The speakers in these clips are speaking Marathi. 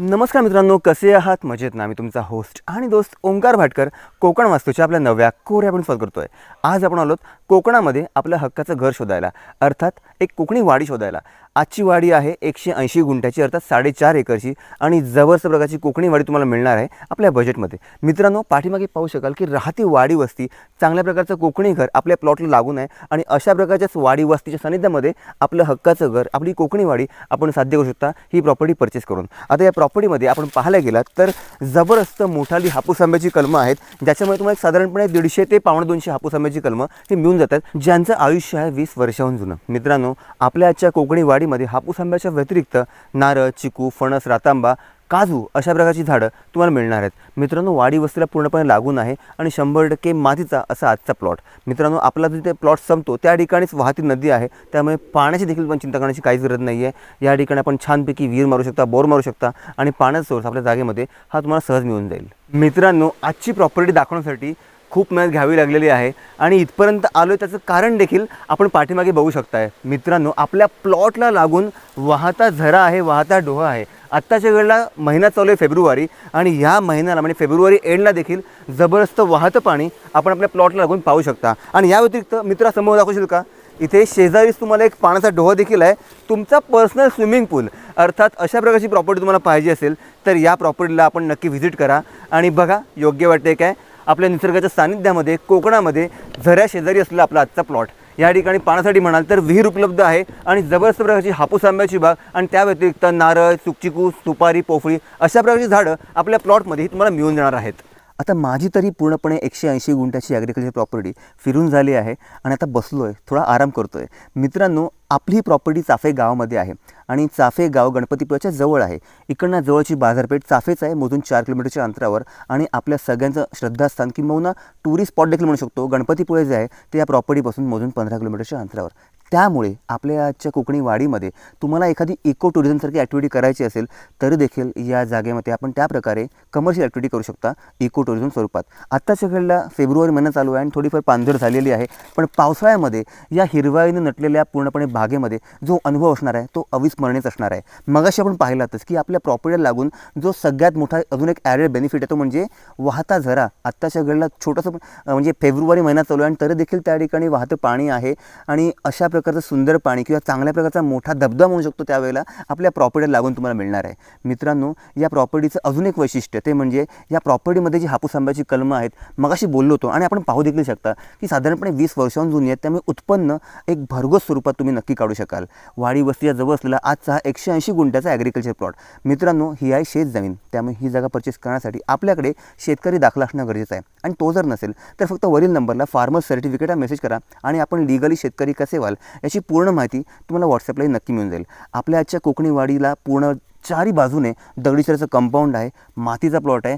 नमस्कार मित्रांनो कसे आहात? मजेत ना? मी तुमचा होस्ट आणि दोस्त ओंकार भाटकर कोकण वास्तूच्या आपल्या नव्या कोऱ्या आपण स्वागत आहे आज आपण आलोत कोकणामध्ये आपल्या हक्काचं घर शोधायला अर्थात एक कोकणी वाडी शोधायला. आजची वाडी आहे एकशे ऐंशी गुंठ्याची अर्थात साडेचार एकरची आणि जबरदस्त प्रकारची कोकणी वाडी तुम्हाला मिळणार आहे आपल्या बजेटमध्ये मित्रांनो पाठीमागे पाहू शकाल की राहती वाडी वस्ती चांगल्या प्रकारचं कोकणी घर आपल्या प्लॉटला लागून आहे आणि अशा प्रकारच्याच वाडी वस्तीच्या सानिध्यामध्ये आपलं हक्काचं घर आपली कोकणी वाडी आपण साध्य करू शकता ही प्रॉपर्टी परचेस करून. आता या प्रॉपर्टीमध्ये आपण पाहायला गेलात तर जबरदस्त मोठाली हापूस आंब्याची कलमं आहेत ज्याच्यामुळे तुम्हाला एक साधारणपणे दीडशे ते पावणे दोनशे हापूस आंब्याची कलमं ही मिळून जातात ज्यांचं आयुष्य आहे वीस वर्षाहून जुनं. मित्रांनो आपल्या आजच्या कोकणी वाडीमध्ये हापूस आंब्याच्या व्यतिरिक्त नारळ चिकू फणस रातांबा काजू अशा प्रकारची झाडं तुम्हाला मिळणार आहेत. मित्रांनो वाडी वस्तीला पूर्णपणे लागून आहे आणि शंभर टक्के मातीचा असा आजचा प्लॉट मित्रांनो आपला जिथे प्लॉट संपतो त्या ठिकाणीच वाहती नदी आहे. त्यामुळे पाण्याची देखील पण चिंता करण्याची काहीच गरज नाही आहे या ठिकाणी आपण छानपैकी विहीर मारू शकता बोर मारू शकता आणि पाण्याचा सोर्स आपल्या जागेमध्ये हा तुम्हाला सहज मिळून जाईल. मित्रांनो आजची प्रॉपर्टी दाखवण्यासाठी खूप मेहनत घ्यावी लागलेली आहे. आणि इथपर्यंत आलो त्याचं कारण देखील आपण पाठीमागे बघू शकताय. मित्रांनो आपल्या प्लॉटला लागून वाहता झरा आहे वाहता डोहा आहे. आत्ताच्या वेळेला महिना चालू आहे फेब्रुवारी आणि ह्या महिन्याला म्हणजे फेब्रुवारी एंडला देखील जबरदस्त वाहतं पाणी आपण आपल्या प्लॉटला लागून पाहू शकता. आणि या व्यतिरिक्त मित्रा समोर दाखवशील का? इथे शेजारीच तुम्हाला एक पाण्याचा डोहा देखील आहे. तुमचा पर्सनल स्विमिंग पूल अर्थात अशा प्रकारची प्रॉपर्टी तुम्हाला पाहिजे असेल तर या प्रॉपर्टीला आपण नक्की व्हिजिट करा. आणि बघा योग्य वाटते काय? आपल्या निसर्गाच्या सानिध्यामध्ये कोकणामध्ये झऱ्या शेजारी असलेला आपला आजचा प्लॉट या ठिकाणी पाण्यासाठी म्हणाल तर विहीर उपलब्ध आहे आणि जबरदस्त प्रकारची हापूस आंब्याची बाग आणि त्या व्यतिरिक्त नारळ सुकचिकू सुपारी पोफळी अशा प्रकारची झाडं आपल्या प्लॉटमध्ये तुम्हाला मिळून जाणार आहेत. आता माझी तरी पूर्णपणे एकशे ऐंशी गुंठ्याची ॲग्रिकल्चर प्रॉपर्टी फिरून झाली आहे आणि आता बसलो आहे थोडा आराम करतो आहे मित्रांनो आपली प्रॉपर्टी चाफे गावामध्ये आहे. आणि चाफे गाव गणपतीपुळ्याच्या जवळ आहे. इकडनं जवळची बाजारपेठ चाफेच आहे. मोजून चार किलोमीटरच्या अंतरावर. आणि आपल्या सगळ्यांचं श्रद्धास्थान किंवा टुरिस्ट स्पॉट देखील म्हणू शकतो. गणपतीपुळे जे आहे ते या प्रॉपर्टीपासून मोजून पंधरा किलोमीटरच्या अंतरावर. त्यामुळे आपल्या आजच्या कोकणी वाडीमध्ये तुम्हाला एखादी इको टुरिझमसारखी ॲक्टिव्हिटी करायची असेल तरी देखील या जागेमध्ये आपण त्या प्रकारे कमर्शियल ॲक्टिव्हिटी करू शकता इको टुरिझम स्वरूपात. आत्ताच्या वेळेला फेब्रुवारी महिना चालू आहे आणि थोडीफार पांझर झालेली आहे पण पावसाळ्यामध्ये या हिरवाईने नटलेल्या पूर्णपणे बागेमध्ये जो अनुभव असणार आहे तो अविस्मरणीयच असणार आहे. मगाशी आपण पाहिलातच की आपल्या प्रॉपर्टीला लागून जो सगळ्यात मोठा अजून एक ॲडेड बेनिफिट आहे तो म्हणजे वाहता झरा. आत्ताच्या वेळेला छोटंसं म्हणजे फेब्रुवारी महिना चालू आहे आणि तरी देखील त्या ठिकाणी वाहतं पाणी आहे आणि अशा प्रकारचं सुंदर पाणी किंवा चांगल्या प्रकारचा मोठा धबधबा म्हणू शकतो त्यावेळेला आपल्या प्रॉपर्टीला लागून तुम्हाला मिळणार आहे. मित्रांनो या प्रॉपर्टीचं अजून एक वैशिष्ट्य ते म्हणजे या प्रॉपर्टीमध्ये जी हापूस आंब्याची कलमं आहेत मगाशी बोललो होतो आणि आपण पाहू देखील शकता की साधारणपणे वीस वर्षांहून जुनी आहेत त्यामुळे उत्पन्न एक भरघोस स्वरूपात तुम्ही नक्की काढू शकाल. वाडी वस्तीच्या जवळ असलेला आजचा हा एकशे ऐंशी गुंठ्याचा ॲग्रिकल्चर प्लॉट मित्रांनो ही आहे शेत जमीन. त्यामुळे ही जागा परचेस करण्यासाठी आपल्याकडे शेतकरी दाखला असणं गरजेचं आहे. आणि तो जर नसेल तर फक्त वरील नंबरला फार्मर सर्टिफिकेट हा मेसेज करा आणि आपण लिगली शेतकरी कसे व्हाल? याची पूर्ण माहिती तुम्हाला व्हॉट्सअपलाही नक्की मिळून जाईल. आपल्या आजच्या कोकणी वाडीला पूर्ण चारी बाजूने दगडीचऱ्याचं कंपाऊंड आहे. मातीचा प्लॉट आहे.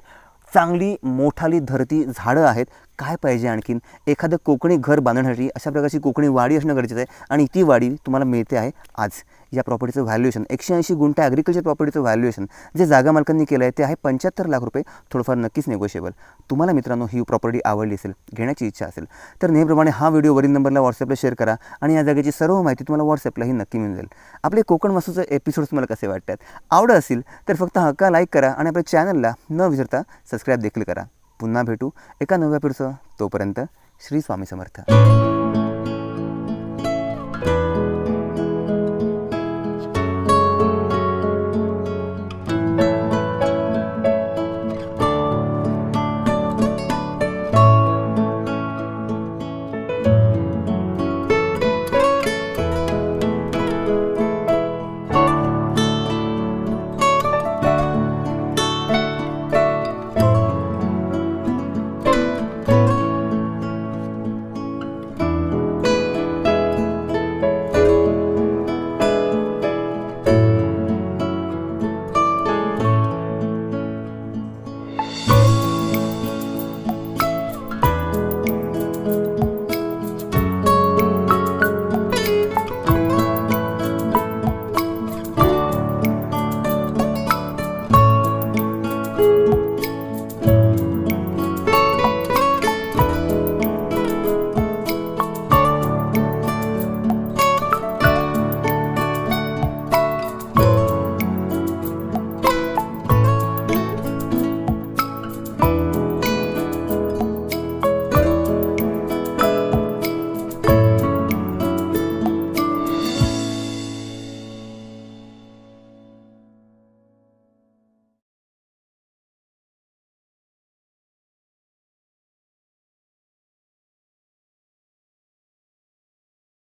चांगली मोठाली धरती झाडं आहेत. काय पाहिजे आणखीन? एखादं कोकणी घर बांधण्यासाठी अशा प्रकारची कोकणी वाडी असणं गरजेचं आहे आणि ती वाडी तुम्हाला मिळते आहे आज. या प्रॉपर्टीचं व्हॅल्युएशन एकशे ऐंशी गुंठा ॲग्रिकल्चर प्रॉपर्टीचं व्हॅल्युएशन जे जागा मालकांनी केलं आहे ते आहे पंच्याहत्तर लाख रुपये थोडंफार नक्कीच नेगोशिएबल तुम्हाला मित्रांनो ही प्रॉपर्टी आवडली असेल घेण्याची इच्छा असेल तर नेहमीप्रमाणे हा व्हिडिओ वरील नंबरला व्हॉट्सअपला शेअर करा आणि या जागेची सर्व माहिती तुम्हाला व्हॉट्सअपलाही नक्की मिळून जाईल. आपले कोकण वस्तूचे एपिसोड्स तुम्हाला कसे वाटतात? आवडत असेल तर फक्त हक्का लाईक करा आणि आपल्या चॅनलला न विसरता सबस्क्राईब देखील करा. पुन्हा भेटू एका नव्या पिढीचं तोपर्यंत श्री स्वामी समर्थ.